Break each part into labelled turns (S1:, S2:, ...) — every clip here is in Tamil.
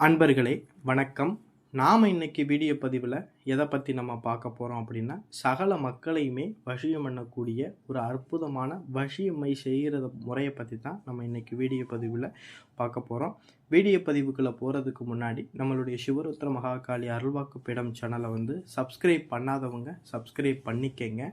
S1: அன்பர்களே வணக்கம். நாம் இன்றைக்கி வீடியோ பதிவில் எதை பற்றி நம்ம பார்க்க போகிறோம் அப்படின்னா சகல மக்களையுமே வசியம் பண்ணக்கூடிய ஒரு அற்புதமான வசியம்மை செய்கிற முறையை பற்றி தான் நம்ம இன்றைக்கி வீடியோ பதிவில் பார்க்க போகிறோம் வீடியோ பதிவுக்குள்ளே போகிறதுக்கு முன்னாடி நம்மளுடைய சிவருத்திர மகாகாளி அருள்வாக்கு பீடம் சேனலை வந்து சப்ஸ்கிரைப் பண்ணாதவங்க சப்ஸ்கிரைப் பண்ணிக்கங்க.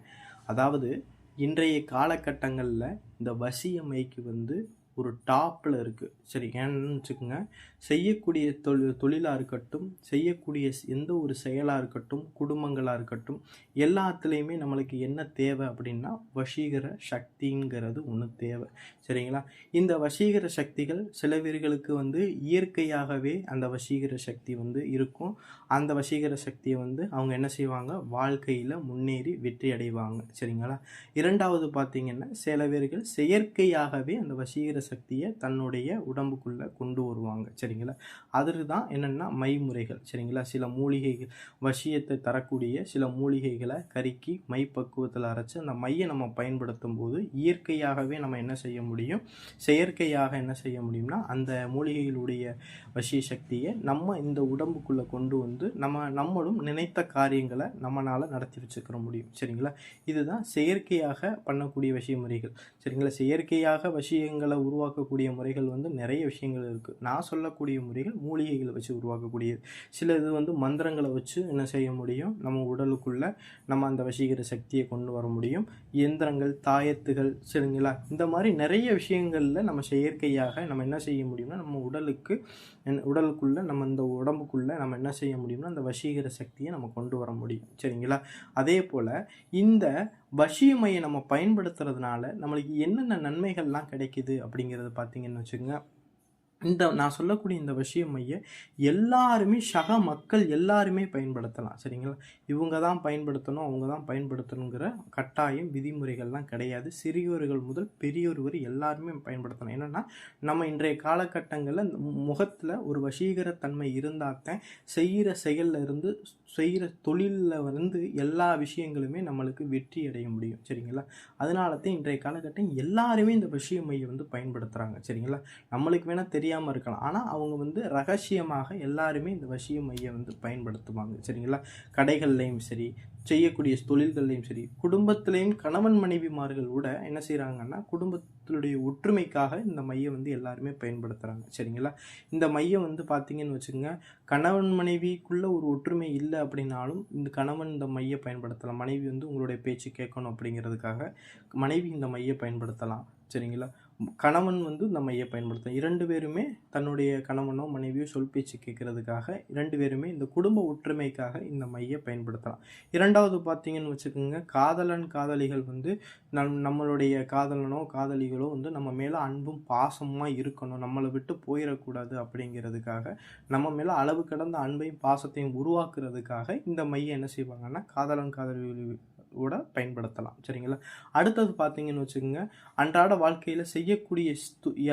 S1: அதாவது இன்றைய காலகட்டங்களில் இந்த வசியம்மைக்கு வந்து ஒரு டாப்பில் இருக்குது சரி ஏன்னு வச்சுக்கோங்க. செய்யக்கூடிய தொழில் தொழிலாக இருக்கட்டும் செய்யக்கூடிய எந்த ஒரு செயலாக இருக்கட்டும் குடும்பங்களாக இருக்கட்டும் எல்லாத்துலேயுமே நம்மளுக்கு என்ன தேவை அப்படின்னா வசீகர சக்திங்கிறது ஒன்று தேவை. சரிங்களா? இந்த வசீகர சக்திகள் சில பேர்களுக்கு வந்து இயற்கையாகவே அந்த வசீகர சக்தி வந்து இருக்கும். அந்த வசீகர சக்தியை வந்து அவங்க என்ன செய்வாங்க? வாழ்க்கையில் முன்னேறி வெற்றி அடைவாங்க. சரிங்களா? இரண்டாவது பார்த்தீங்கன்னா சில பேர்கள் செயற்கையாகவே அந்த வசீகர சக்தியை தன்னுடைய உடம்புக்குள்ளே கொண்டு வருவாங்க. சரிங்களா? அதற்கு தான் என்னென்னா மைமுறைகள். சரிங்களா? சில மூலிகைகள் வசியத்தை தரக்கூடிய சில மூலிகைகளை கருக்கி மை பக்குவத்தில் அரைச்சு அந்த மையை நம்ம பயன்படுத்தும் போது இயற்கையாகவே நம்ம என்ன செய்ய முடியும்? செயற்கையாக என்ன செய்ய முடியும்னா அந்த மூலிகைகளுடைய வசிய சக்தியை நம்ம இந்த உடம்புக்குள்ளே கொண்டு வந்து நம்ம நம்மளும் நினைத்த காரியங்களை நம்மளால் நடத்தி வச்சுக்கிற முடியும். சரிங்களா? இதுதான் செயற்கையாக பண்ணக்கூடிய விஷய முறைகள். சரிங்களா? செயற்கையாக வசியங்களை உருவாக்கக்கூடிய முறைகள் வந்து நிறைய விஷயங்கள் இருக்குது நான் சொல்லக்கூடிய முறைகள் மூலிகைகளை வச்சு உருவாக்கக்கூடியது. சில இது வந்து மந்திரங்களை வச்சு என்ன செய்ய முடியும்? நம்ம உடலுக்குள்ள நம்ம அந்த வசீகர சக்தியை கொண்டு வர முடியும். இயந்திரங்கள் தாயத்துகள் சரிங்களா இந்த மாதிரி நிறைய விஷயங்களில் நம்ம செயற்கையாக நம்ம என்ன செய்ய முடியும்னா நம்ம உடலுக்கு உடலுக்குள்ளே நம்ம இந்த உடம்புக்குள்ளே நம்ம என்ன செய்ய முடியும்னா அந்த வசீகர சக்தியை நம்ம கொண்டு வர முடியும். சரிங்களா? அதே போல் இந்த வசியமையை நம்ம பயன்படுத்துறதுனால நம்மளுக்கு என்னென்ன நன்மைகள்லாம் கிடைக்குது அப்படிங்கிறத பார்த்தீங்கன்னு வச்சுக்கோங்க. இந்த நான் சொல்லக்கூடிய இந்த விஷயம் மைய எல்லாருமே சக மக்கள் எல்லாருமே பயன்படுத்தலாம் சரிங்களா? இவங்க தான் பயன்படுத்தணும் அவங்க தான் பயன்படுத்தணுங்கிற கட்டாயம் விதிமுறைகள்லாம் கிடையாது. சிறியவர்கள் முதல் பெரியவர் வரை எல்லாருமே பயன்படுத்தலாம் என்னென்னா நம்ம இன்றைய காலகட்டங்களில் முகத்தில் ஒரு வசீகரத்தன்மை இருந்தால்தான் செய்கிற செயல்ல இருந்து செய்கிற தொழிலில் வந்து எல்லா விஷயங்களுமே நம்மளுக்கு வெற்றி அடைய முடியும் சரிங்களா? அதனால தான் இன்றைய காலகட்டம் எல்லாருமே இந்த விஷய மையை வந்து பயன்படுத்துகிறாங்க சரிங்களா? நம்மளுக்கு வேணால் தெரியாது தெரியாமல் இருக்கலாம். ஆனால் அவங்க வந்து ரகசியமாக எல்லாருமே இந்த வசிய மையை வந்து பயன்படுத்துவாங்க. சரிங்களா? கடைகள்லையும் சரி செய்யக்கூடிய தொழில்கள்லையும் சரி குடும்பத்திலையும் கணவன் மனைவிமார்கள் கூட என்ன செய்கிறாங்கன்னா குடும்பத்தினுடைய ஒற்றுமைக்காக இந்த மையை வந்து எல்லாருமே பயன்படுத்துகிறாங்க சரிங்களா? இந்த மையம் வந்து பார்த்திங்கன்னு வச்சுக்கோங்க கணவன் மனைவிக்குள்ளே ஒரு ஒற்றுமை இல்லை அப்படின்னாலும் இந்த கணவன் இந்த மையை பயன்படுத்தலாம். மனைவி வந்து உங்களுடைய பேச்சு கேட்கணும் அப்படிங்கிறதுக்காக மனைவி இந்த மையை பயன்படுத்தலாம். சரிங்களா? கணவன் வந்து இந்த மையை பயன்படுத்தலாம் இரண்டு பேருமே தன்னுடைய கணவனோ மனைவியோ சொல் பேச்சு கேட்கறதுக்காக இரண்டு பேருமே இந்த குடும்ப ஒற்றுமைக்காக இந்த மையை பயன்படுத்தலாம். இரண்டாவது பார்த்தீங்கன்னு வச்சுக்கோங்க காதலன் காதலிகள் வந்து நம் நம்மளுடைய காதலனோ காதலிகளோ வந்து நம்ம மேலே அன்பும் பாசமாக இருக்கணும். நம்மளை விட்டு போயிடக்கூடாது அப்படிங்கிறதுக்காக நம்ம மேலே அளவு கடந்த அன்பையும் பாசத்தையும் உருவாக்குறதுக்காக இந்த மையை என்ன செய்வாங்கன்னா காதலன் காதலிகள் கூட பயன்படுத்தலாம். சரிங்களா? அடுத்தது பார்த்தீங்கன்னு வச்சுக்கோங்க அன்றாட வாழ்க்கையில் செய்யக்கூடிய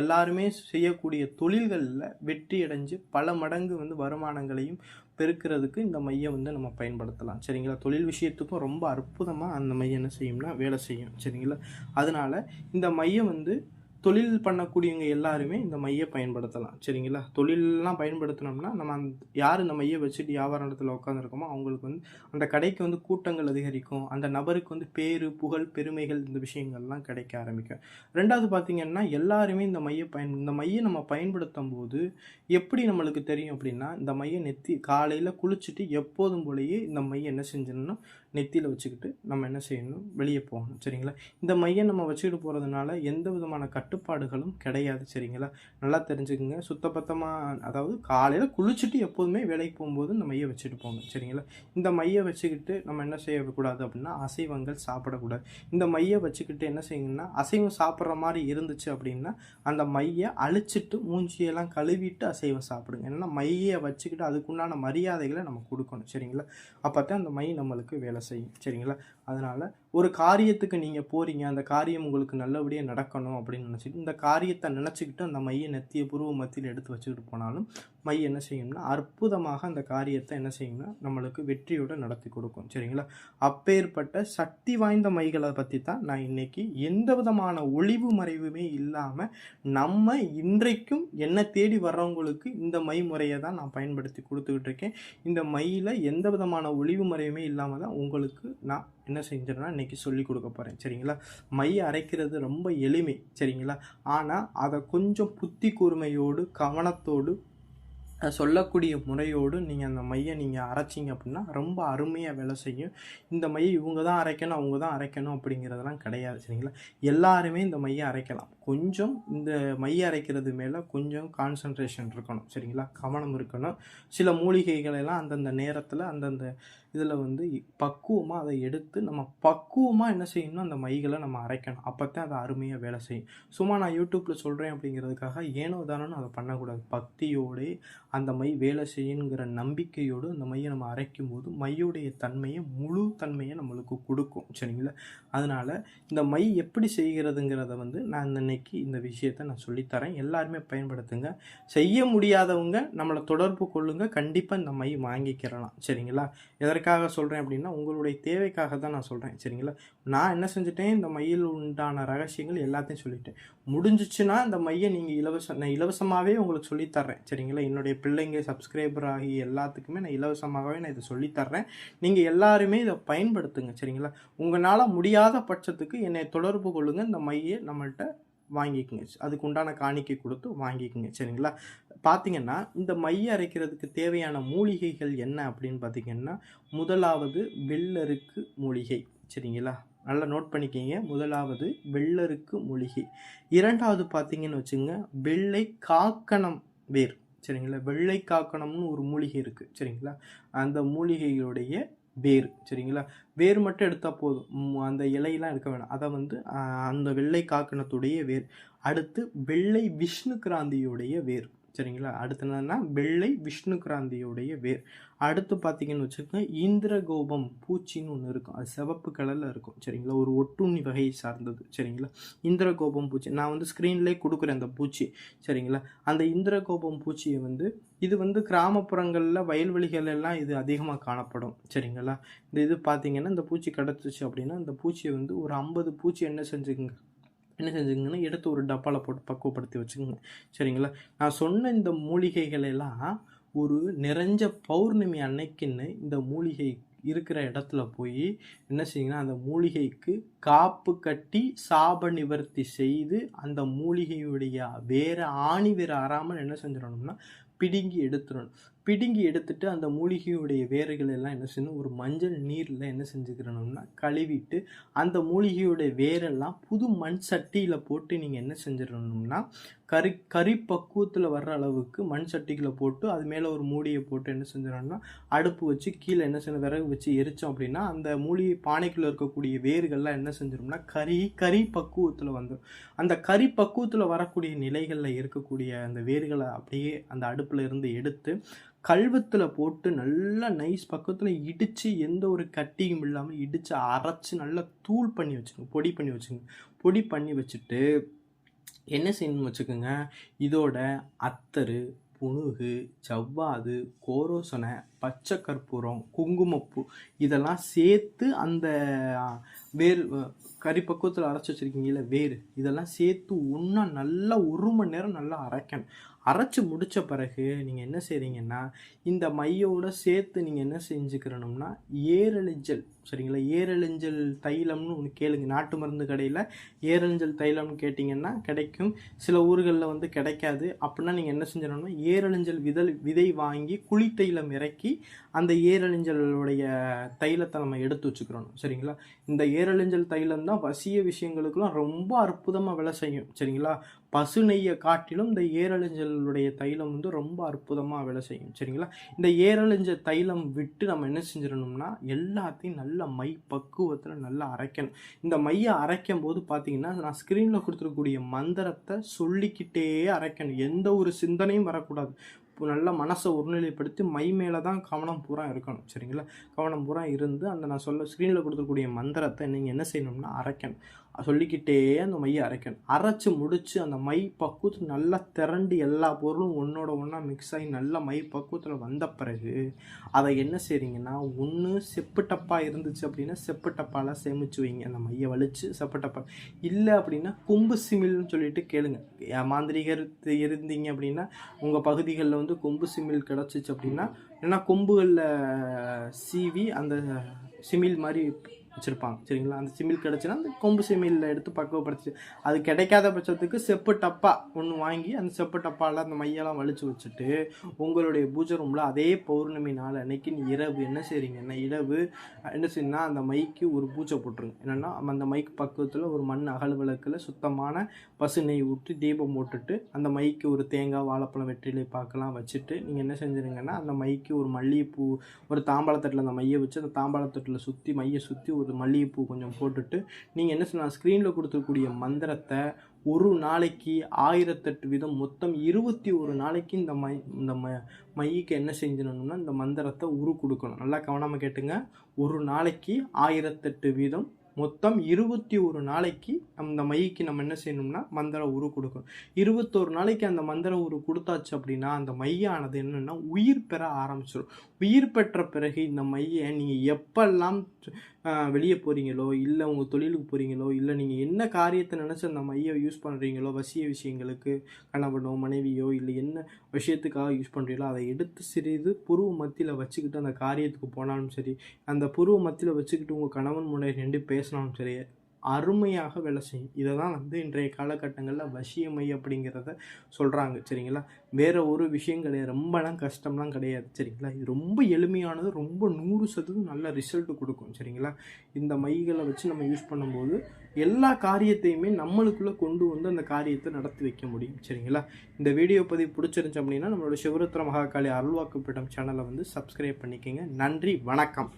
S1: எல்லாருமே செய்யக்கூடிய தொழில்களில் வெற்றி அடைஞ்சு பல மடங்கு வந்து வருமானங்களையும் பெருக்கிறதுக்கு இந்த மையம் வந்து நம்ம பயன்படுத்தலாம். சரிங்களா? தொழில் விஷயத்துக்கும் ரொம்ப அற்புதமாக அந்த மையம் என்ன செய்யும்னா வேலை செய்யும். சரிங்களா? அதனால் இந்த மையம் வந்து தொழில் பண்ணக்கூடியவங்க எல்லாருமே இந்த மையை பயன்படுத்தலாம். சரிங்களா? தொழிலெலாம் பயன்படுத்தினோம்னா நம்ம அந் யார் இந்த மையை வச்சுட்டு வியாபார இடத்துல உட்காந்துருக்கோமோ அவங்களுக்கு வந்து அந்த கடைக்கு வந்து கூட்டங்கள் அதிகரிக்கும். அந்த நபருக்கு வந்து பேரு புகழ் பெருமைகள் இந்த விஷயங்கள்லாம் கிடைக்க ஆரம்பிக்கும். ரெண்டாவது பார்த்தீங்கன்னா எல்லாருமே இந்த மையை பயன் இந்த மையை நம்ம பயன்படுத்தும் போது எப்படி நம்மளுக்கு தெரியும் அப்படின்னா இந்த மையை நெத்தி காலையில் குளிச்சுட்டு எப்போதும் போலயே இந்த மையை என்ன செஞ்சிடணும்? நெத்தியில் வச்சுக்கிட்டு நம்ம என்ன செய்யணும்? வெளியே போகணும். சரிங்களா? இந்த மையை நம்ம வச்சுக்கிட்டு போகிறதுனால எந்த விதமான கட் கட்டுப்பாடுகளும் கிடையாது சரிங்களா? நல்லா தெரிஞ்சுக்குங்க. சுத்தபத்தமாக அதாவது காலையில் குளிச்சுட்டு எப்போதுமே வேலைக்கு போகும்போது இந்த மையை வச்சுட்டு போகணும் சரிங்களா? இந்த மையை வச்சுக்கிட்டு நம்ம என்ன செய்யக்கூடாது அப்படின்னா அசைவங்கள் சாப்பிடக்கூடாது. இந்த மையை வச்சுக்கிட்டு என்ன செய்யணும்னா அசைவம் சாப்பிட்ற மாதிரி இருந்துச்சு அப்படின்னா அந்த மையை அழிச்சிட்டு மூஞ்சியெல்லாம் கழுவிட்டு அசைவம் சாப்பிடுங்க. ஏன்னா மையை வச்சுக்கிட்டு அதுக்குண்டான மரியாதைகளை நம்ம கொடுக்கணும் சரிங்களா? அப்போ தான் அந்த மை நம்மளுக்கு வேலை செய்யும் சரிங்களா? அதனால் ஒரு காரியத்துக்கு நீங்கள் போகிறீங்க அந்த காரியம் உங்களுக்கு நல்லபடியாக நடக்கணும் அப்படின்னு நினச்சிட்டு இந்த காரியத்தை நினச்சிக்கிட்டு அந்த மைய நெத்திய புருவ மத்தியில் எடுத்து வச்சுக்கிட்டு போனாலும் மை என்ன செய்யும்னா அற்புதமாக அந்த காரியத்தை என்ன செய்யும்னா நம்மளுக்கு வெற்றியோடு நடத்தி கொடுக்கும். சரிங்களா? அப்பேற்பட்ட சக்தி வாய்ந்த மைகளை பற்றி தான் நான் இன்னைக்கு எந்த விதமான ஒளிவு மறைவுமே இல்லாமல் நம்ம இன்றைக்கும் என்னை தேடி வர்றவங்களுக்கு இந்த மை முறையை தான் நான் பயன்படுத்தி கொடுத்துக்கிட்டு இருக்கேன். இந்த மையில் எந்த விதமான ஒளிவு மறைவுமே இல்லாமல் தான் உங்களுக்கு நான் என்ன செஞ்சிடறேன்னா இன்றைக்கி சொல்லி கொடுக்க போகிறேன் சரிங்களா? மை அரைக்கிறது ரொம்ப எளிமை. சரிங்களா? ஆனால் அதை கொஞ்சம் புத்தி கூர்மையோடு கவனத்தோடு சொல்லக்கூடிய முறையோடு நீங்கள் அந்த மையை நீங்கள் அரைச்சிங்க அப்படின்னா ரொம்ப அருமையாக வேலை செய்யும். இந்த மையை இவங்க தான் அரைக்கணும் அவங்க தான் அரைக்கணும் அப்படிங்கிறதெல்லாம் கிடையாது சரிங்களா? எல்லாருமே இந்த மையை அரைக்கலாம். கொஞ்சம் இந்த மைய அரைக்கிறது மேலே கொஞ்சம் கான்சன்ட்ரேஷன் இருக்கணும். சரிங்களா? கவனம் இருக்கணும். சில மூலிகைகளெல்லாம் அந்தந்த நேரத்தில் அந்தந்த இதில் வந்து பக்குவமாக அதை எடுத்து நம்ம பக்குவமாக என்ன செய்யணும் அந்த மைகளை நம்ம அரைக்கணும். அப்போ தான் அதை அருமையாக வேலை செய்யும். சும்மா நான் யூடியூப்பில் சொல்கிறேன் அப்படிங்கிறதுக்காக ஏனோ தானோன்னு அதை பண்ணக்கூடாது. பக்தியோடு அந்த மை வேலை செய்யுங்கிற நம்பிக்கையோடு அந்த மையை நம்ம அரைக்கும் போது மையுடைய தன்மையை முழு தன்மையை நம்மளுக்கு கொடுக்கும். சரிங்களா? அதனால் இந்த மை எப்படி செய்கிறதுங்கிறத வந்து நான் இன்னைக்கு இந்த விஷயத்தை நான் சொல்லித்தரேன். எல்லாருமே பயன்படுத்துங்க. செய்ய முடியாதவங்க நம்மளை தொடர்பு கொள்ளுங்க. கண்டிப்பாக இந்த மை வாங்கிக்கிறலாம். சரிங்களா? எதற்காக சொல்கிறேன் அப்படின்னா உங்களுடைய தேவைக்காக தான் நான் சொல்கிறேன் சரிங்களா? நான் என்ன செஞ்சுட்டேன்? இந்த மையில் உண்டான ரகசியங்கள் எல்லாத்தையும் சொல்லிட்டேன். முடிஞ்சிச்சுன்னா இந்த மையை நீங்கள் இலவச நான் இலவசமாகவே உங்களுக்கு சொல்லித்தர்றேன். சரிங்களா? என்னுடைய பிள்ளைங்க சப்ஸ்கிரைபர் ஆகி எல்லாத்துக்குமே நான் இலவசமாகவே நான் இதை சொல்லித்தர்றேன். நீங்கள் எல்லாருமே இதை பயன்படுத்துங்க. சரிங்களா? உங்களால் முடியாத பட்சத்துக்கு என்னை தொடர்பு கொள்ளுங்கள் இந்த மையை நம்மள்கிட்ட வாங்கிக்கோங்க. அதுக்கு உண்டான காணிக்கை கொடுத்து வாங்கிக்கோங்க. சரிங்களா? பார்த்தீங்கன்னா இந்த மைய அரைக்கிறதுக்கு தேவையான மூலிகைகள் என்ன அப்படின்னு பார்த்தீங்கன்னா முதலாவது வெள்ளருக்கு மூலிகை. சரிங்களா? நல்லா நோட் பண்ணிக்கிங்க. முதலாவது வெள்ளருக்கு மூலிகை. இரண்டாவது பார்த்தீங்கன்னு வச்சுங்க வெள்ளை காக்கணம் வேர். சரிங்களா? வெள்ளை காக்கணம்னு ஒரு மூலிகை இருக்குது சரிங்களா? அந்த மூலிகையுடைய வேர் சரிங்களா? வேர் மட்டும் எடுத்தால் போதும். அந்த இலையெல்லாம் எடுக்க வேணாம். அதை வந்து அந்த வெள்ளை காக்கணத்துடைய வேர். அடுத்து வெள்ளை விஷ்ணு கிராந்தியுடைய வேர். சரிங்களா? அடுத்து என்னன்னா வெள்ளை விஷ்ணு கிராந்தியுடைய வேர். அடுத்து பார்த்தீங்கன்னு வச்சுக்கோங்க இந்திரகோபம் பூச்சின்னு ஒன்று இருக்கும். அது சிவப்பு கலரில் இருக்கும் சரிங்களா? ஒரு ஒட்டுண்ணி வகையை சார்ந்தது சரிங்களா? இந்திரகோபம் பூச்சி. நான் வந்து ஸ்க்ரீன்லேயே கொடுக்குறேன் அந்த பூச்சி சரிங்களா? அந்த இந்திரகோபம் பூச்சியை வந்து இது வந்து கிராமப்புறங்களில் வயல்வெளிகள் எல்லாம் இது அதிகமாக காணப்படும் சரிங்களா? இந்த இது பார்த்தீங்கன்னா இந்த பூச்சி கிடச்சிச்சு அப்படின்னா அந்த பூச்சியை வந்து ஒரு ஐம்பது பூச்சி என்ன செஞ்சுக்குங்க? என்ன செஞ்சுங்கன்னா எடுத்து ஒரு டப்பாவில் போட்டு பக்குவப்படுத்தி வச்சுக்கோங்க. சரிங்களா? நான் சொன்ன இந்த மூலிகைகள் எல்லாம் ஒரு நிறைஞ்ச பௌர்ணமி அன்னைக்குன்னு இந்த மூலிகை இருக்கிற இடத்துல போய் என்ன செய்யுங்கன்னா அந்த மூலிகைக்கு காப்பு கட்டி சாப நிவர்த்தி செய்து அந்த மூலிகையுடைய வேறு ஆணி வேறு அறாமல் என்ன செஞ்சிடணும்னா பிடுங்கி எடுத்துடணும். பிடுங்கி எடுத்துட்டு அந்த மூலிகையுடைய வேர்கள் எல்லாம் என்ன செய்யணும்? ஒரு மஞ்சள் நீரில் என்ன செஞ்சுக்கிறணும்னா கழுவிட்டு அந்த மூலிகையுடைய வேரெல்லாம் புது மண் சட்டியில் போட்டு நீங்கள் என்ன செஞ்சிடணும்னா கறி கறி பக்குவத்தில் வர்ற அளவுக்கு மண் சட்டிகளை போட்டு அது மேலே ஒரு மூடியை போட்டு என்ன செஞ்சிடணும்னா அடுப்பு வச்சு கீழே என்ன செய்யணும்? விறகு வச்சு எரித்தோம் அப்படின்னா அந்த மூலிகை பானைக்குள்ளே இருக்கக்கூடிய வேர்கள்லாம் என்ன செஞ்சிடும்னா கறி கறி பக்குவத்தில் வந்துடும் அந்த கறி பக்குவத்தில் வரக்கூடிய நிலைகளில் இருக்கக்கூடிய அந்த வேர்களை அப்படியே அந்த அடுப்பில் இருந்து எடுத்து கல்வத்தில் போட்டு நல்லா நைஸ் பக்கத்தில் இடித்து எந்த ஒரு கட்டியும் இல்லாமல் இடித்து அரைச்சி நல்லா தூள் பண்ணி வச்சுங்க பொடி பண்ணி வச்சுக்கோங்க பொடி பண்ணி வச்சுட்டு என்ன செய்யணும்னு வச்சுக்கோங்க? இதோட அத்தரு புணுகு ஜவ்வாது கோரோசனை பச்சை கற்பூரம் குங்குமப்பூ இதெல்லாம் சேர்த்து அந்த வேர் கறி பக்குவத்தில் அரைச்சி வச்சுருக்கீங்கள வேர். இதெல்லாம் சேர்த்து ஒன்றா நல்லா ஒரு மணி நேரம் நல்லா அரைக்கணும். அரைச்சி முடித்த பிறகு நீங்கள் என்ன செய்கிறீங்கன்னா இந்த மையோட சேர்த்து நீங்கள் என்ன செஞ்சுக்கிறணும்னா ஏரளிஞ்சல் சரிங்களா? ஏரளிஞ்சல் தைலம்னு ஒன்று கேளுங்க. நாட்டு மருந்து கடையில் ஏரழிஞ்சல் தைலம்னு கேட்டிங்கன்னா கிடைக்கும். சில ஊர்களில் வந்து கிடைக்காது. அப்படின்னா நீங்கள் என்ன செஞ்சிடணும்னா ஏரளிஞ்சல் விதல் விதை வாங்கி குழி தைலம் இறக்கி அந்த ஏரளிஞ்சலுடைய தைலத்தை நம்ம எடுத்து வச்சுக்கிறணும். சரிங்களா? இந்த ஏரளிஞ்சல் தைலம் தான் வசிய விஷயங்களுக்கெல்லாம் ரொம்ப அற்புதமாக வேலை செய்யும். சரிங்களா? பசு நெய்யை காட்டிலும் இந்த ஏரழிஞ்சலுடைய தைலம் வந்து ரொம்ப அற்புதமாக வேலை செய்யும். சரிங்களா? இந்த ஏரழிஞ்ச தைலம் விட்டு நம்ம என்ன செஞ்சிடணும்னா எல்லாத்தையும் நல்ல மை பக்குவத்தில் நல்லா அரைக்கணும். இந்த மையை அரைக்கும் போது பார்த்தீங்கன்னா நான் ஸ்க்ரீனில் கொடுத்துருக்கக்கூடிய மந்திரத்தை சொல்லிக்கிட்டே அரைக்கணும். எந்த ஒரு சிந்தனையும் வரக்கூடாது. இப்போ நல்ல மனசை ஒருநிலைப்படுத்தி மை மேலே தான் கவனம் பூரா இருக்கணும். சரிங்களா? கவனம் பூரா இருந்து அந்த நான் சொல்ல ஸ்க்ரீனில் கொடுத்துருக்கூடிய மந்திரத்தை நீங்கள் என்ன செய்யணும்னா அரைக்கணும். சொல்லிக்கிட்டே அந்த மையை அரைக்கணும். அரைச்சி முடித்து அந்த மை பக்குவத்தில் நல்லா திரண்டு எல்லா பொருளும் ஒன்றோட ஒன்றா மிக்ஸ் ஆகி நல்ல மை பக்குவத்தில் வந்த பிறகு அதை என்ன செய்கிறீங்கன்னா ஒன்று செப்பு டப்பா இருந்துச்சு அப்படின்னா செப்பு டப்பாலாம் சேமிச்சு வைங்க. அந்த மையை வலிச்சு செப்பு டப்பா. இல்லை அப்படின்னா கொம்பு சிமில்னு சொல்லிட்டு கேளுங்க. ஏன் மாந்திரிகர் இருந்தீங்க அப்படின்னா உங்கள் பகுதிகளில் வந்து கொம்பு சிமில் கிடச்சிச்சு அப்படின்னா ஏன்னா கொம்புகளில் சீவி அந்த சிமில் மாதிரி வச்சுருப்பாங்க. சரிங்களா? அந்த சிமில் கிடச்சின்னா அந்த கொம்பு சிமிலில் எடுத்து பக்குவப்படுத்தி அது கிடைக்காத பட்சத்துக்கு செப்பு டப்பா ஒன்று வாங்கி அந்த செப்பு டப்பாவில் அந்த மையெல்லாம் வலிச்சு வச்சுட்டு உங்களுடைய பூஜை ரூமில் அதே பௌர்ணமி நாள் அன்னைக்கு நீ இரவு என்ன செய்றீங்கன்னா இரவு? என்ன செய்யணும்னா அந்த மைக்கு ஒரு பூஜை போட்டுருங்க. என்னென்னா அந்த மைக்கு பக்குவத்தில் ஒரு மண் அகல் விளக்கில் சுத்தமான பசு நெய் ஊற்றி தீபம் போட்டுட்டு அந்த மைக்கு ஒரு தேங்காய் வாழைப்பழம் வெற்றிலை பார்க்கலாம் வச்சுட்டு நீங்கள் என்ன செஞ்சுருங்கன்னா அந்த மைக்கு ஒரு மல்லிகைப்பூ ஒரு தாம்பாளத்தட்டில் அந்த மையை வச்சு அந்த தாம்பாளத்தட்டில் சுற்றி மையை சுற்றி ஒரு மல்லிகைப்பூ கொஞ்சம் போட்டுட்டு நீங்கள் என்ன செய்யலாம் ஸ்க்ரீனில் கொடுத்துருக்கூடிய மந்திரத்தை ஒரு நாளைக்கு ஆயிரத்தெட்டு வீதம் மொத்தம் இருபத்தி ஒரு நாளைக்கு இந்த மை இந்த ம மைக்கு என்ன செஞ்சிடணும்னா இந்த மந்திரத்தை உரு கொடுக்கணும். நல்லா கவனமாக கேட்டுங்க. ஒரு நாளைக்கு ஆயிரத்தெட்டு வீதம் மொத்தம் இருபத்தி ஒரு நாளைக்கு அந்த மைக்கு நம்ம என்ன செய்யணும்னா மந்திர உரு கொடுக்கணும். இருபத்தோரு நாளைக்கு அந்த மந்திர உரு கொடுத்தாச்சு அப்படின்னா அந்த மையானது என்னென்னா உயிர் பெற ஆரம்பிச்சிடும் உயிர் பெற்ற பிறகு இந்த மையை நீங்கள் எப்பெல்லாம் வெளியே போகிறீங்களோ இல்லை உங்கள் தொழிலுக்கு போகிறீங்களோ இல்லை நீங்கள் என்ன காரியத்தை நினச்சி அந்த மையை யூஸ் பண்ணுறீங்களோ வசிய விஷயங்களுக்கு கணவனோ மனைவியோ இல்லை என்ன விஷயத்துக்காக யூஸ் பண்ணுறீங்களோ அதை எடுத்து சிறிது புருவ மத்தியில் வச்சுக்கிட்டு அந்த காரியத்துக்கு போனாலும் சரி அந்த புருவ மத்தியில் வச்சுக்கிட்டு உங்கள் கணவன் முன்னாடி நின்று பேசினாலும் சரி அருமையாக வேலை செய்யும். இதை தான் வந்து இன்றைய காலகட்டங்களில் வசியமை அப்படிங்கிறத சொல்கிறாங்க சரிங்களா? வேறு ஒரு விஷயம் கிடையாது. ரொம்பலாம் கஷ்டம்லாம் கிடையாது. சரிங்களா? இது ரொம்ப எளிமையானது ரொம்ப நூறு சதவீதம் நல்ல ரிசல்ட் கொடுக்கும். சரிங்களா? இந்த மைகளை வச்சு நம்ம யூஸ் பண்ணும்போது எல்லா காரியத்தையுமே நம்மளுக்குள்ளே கொண்டு வந்து அந்த காரியத்தை நடத்தி வைக்க முடியும். சரிங்களா? இந்த வீடியோ பதிவு பிடிச்சிருந்துச்சு அப்படின்னா நம்மளோட சிவருத்திர மகாகாளி அருள்வாக்குப்பீடம் சேனலை வந்து சப்ஸ்கிரைப் பண்ணிக்கோங்க. நன்றி வணக்கம்.